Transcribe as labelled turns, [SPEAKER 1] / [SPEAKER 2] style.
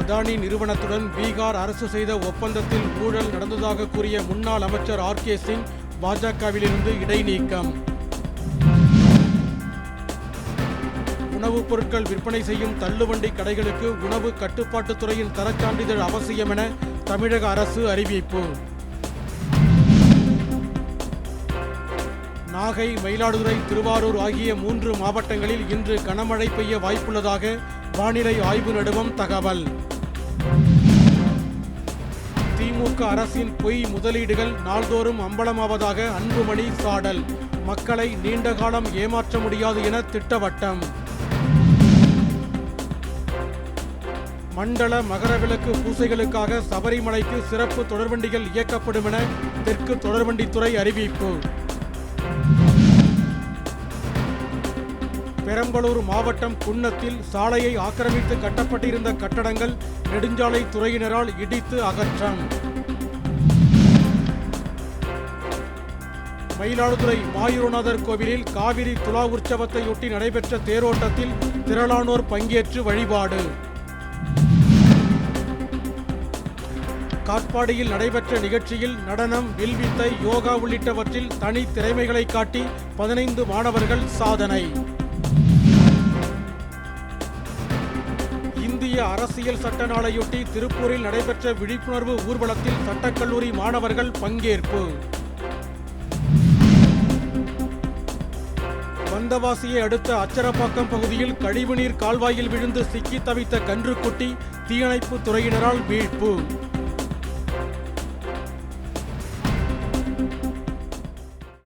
[SPEAKER 1] அதானி நிறுவனத்துடன் பீகார் அரசு செய்த ஒப்பந்தத்தில் ஊழல் நடந்ததாக கூறிய முன்னாள் அமைச்சர் ஆர் கே சிங் பாஜகவிலிருந்து இடைநீக்கம். உணவுப் பொருட்கள் விற்பனை செய்யும் தள்ளுவண்டி கடைகளுக்கு உணவு கட்டுப்பாட்டுத் துறையின் தரச்சான்றிதழ் அவசியம் என தமிழக அரசு அறிவிப்பு. நாகை மயிலாடுதுறை திருவாரூர் ஆகிய மூன்று மாவட்டங்களில் இன்று கனமழை பெய்ய வாய்ப்புள்ளதாக வானிலை ஆய்வு நடுவம் தகவல். திமுக அரசின் பொய் முதலீடுகள் நாள்தோறும் அம்பலமாவதாக அன்புமணி சாடல். மக்களை நீண்ட காலம் ஏமாற்ற முடியாது என திட்டவட்டம். மண்டல மகரவிளக்கு பூசைகளுக்காக சபரிமலைக்கு சிறப்பு தொடர்வண்டிகள் இயக்கப்படும் என தெற்கு தொடர்வண்டித்துறை அறிவிப்பு. பெரம்பலூர் மாவட்டம் குன்னத்தில் சாலையை ஆக்கிரமித்து கட்டப்பட்டிருந்த கட்டடங்கள் நெடுஞ்சாலை துறையினரால் இடித்து அகற்றம். மயிலாடுதுறை மாயூரநாதர் கோவிலில் காவிரி துலா உற்சவத்தையொட்டி நடைபெற்ற தேரோட்டத்தில் திரளானோர் பங்கேற்று வழிபாடு. காட்பாடியில் நடைபெற்ற நிகழ்ச்சியில் நடனம் வில்வித்தை யோகா உள்ளிட்டவற்றில் தனி திறமைகளை காட்டி பதினைந்து மாணவர்கள் சாதனை. இந்திய அரசியல் சட்ட நாளையொட்டி திருப்பூரில் நடைபெற்ற விழிப்புணர்வு ஊர்வலத்தில் சட்டக்கல்லூரி மாணவர்கள் பங்கேற்பு. வந்தவாசியை அடுத்த அச்சரப்பாக்கம் பகுதியில் கழிவுநீர் கால்வாயில் விழுந்து சிக்கி தவித்த கன்றுக்குட்டி தீயணைப்பு துறையினரால் மீட்பு.